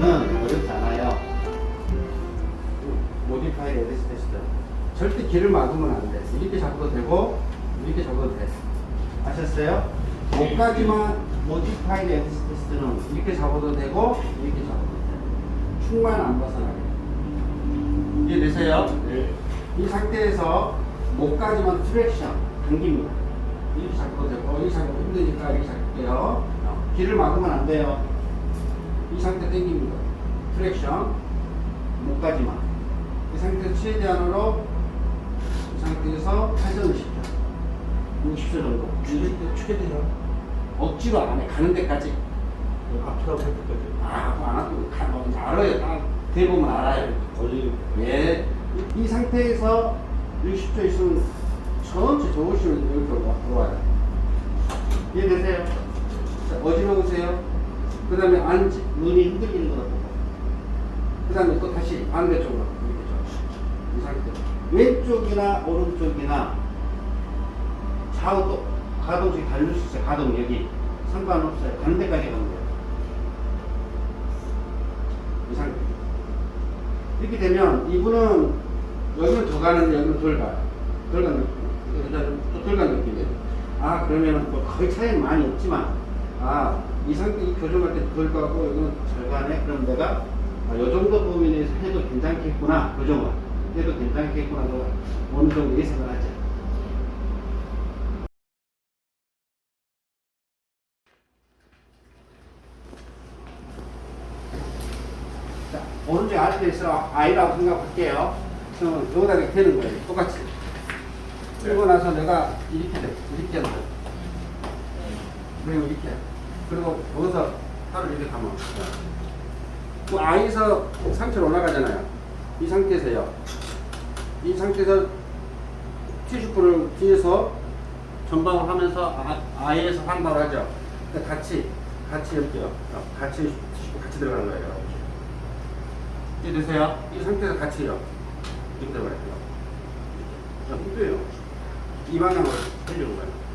만들기는 어렵지 않아요. 모디파이 레드시 테스트. 절대 길을 막으면 안 돼. 이렇게 잡아도 되고, 이렇게 잡아도 돼. 아셨어요? 못 가지만 모디파이 레드시 테스트는 이렇게 잡아도 되고, 이렇게 잡아도 돼. 충만 안 벗어나게. 이해되세요? 네. 이 상태에서 못 가지만 트랙션, 당깁니다. 이렇게 잡고 되고, 어, 이렇게 잡고 힘드니까 이렇게 잡을게요. 길을 막으면 안 돼요. 이 상태 당깁니다. 트랙션, 목까지만. 이 상태에서 최대한으로, 이 상태에서 회전을 시켜. 60초 정도. 최대한 억지로 안 해. 가는 데까지. 앞으로 할 때까지 아, 그거 안 하고, 가, 뭐, 알아요. 딱 대보면 알아요. 거의 예. 이, 이 상태에서 60초 있으면 천천히 좋으시면 이렇게 와- 들어와요. 이해되세요? 자, 어지러우세요? 그 다음에 앉지, 눈이 흔들리는 거다 보고. 그 다음에 또 다시 반대쪽으로. 이렇게 좀. 이 상태. 왼쪽이나 오른쪽이나 좌우 또 가동식이 다를 수 있어요. 가동 여기. 상관없어요. 반대까지 가는 거예요. 이 상태. 이렇게 되면 이분은 여기는 더 가는데 여기는 덜 가요. 덜 가는 느낌. 또덜 가는 느낌이에요. 아, 그러면은 뭐 거의 차이는 많이 없지만, 아, 이 상태 이 교정할 때덜 가고 여기는 잘 가네? 그럼 내가 아, 요 정도 범위 내에서 해도 괜찮겠구나. 교정을. 해도 괜찮겠구나. 도 어느 정도 예상을 하죠. 자, 오른쪽 아래에서 I라고 생각할게요. 그러면 여기다 이렇게 되는 거예요. 똑같이. 그리고 나서 내가 이렇게 돼. 이렇게 한다. 그리고 이렇게. 그리고 여기서 팔을 이렇게 감아. 그 I에서 상체로 올라가잖아요. 이 상태에서요. 이 상태에서 티슈프를 뒤에서 전방을 하면서 아, I에서 한다고 하죠. 그러니까 같이, 같이 이렇게요. 어, 같이 티슈프 같이 들어가는 거예요. 이해 되세요? 이 상태에서 같이요. 이렇게 들어갈게요. 자, 힘줘요. 이 방향으로 흘리는 거예요.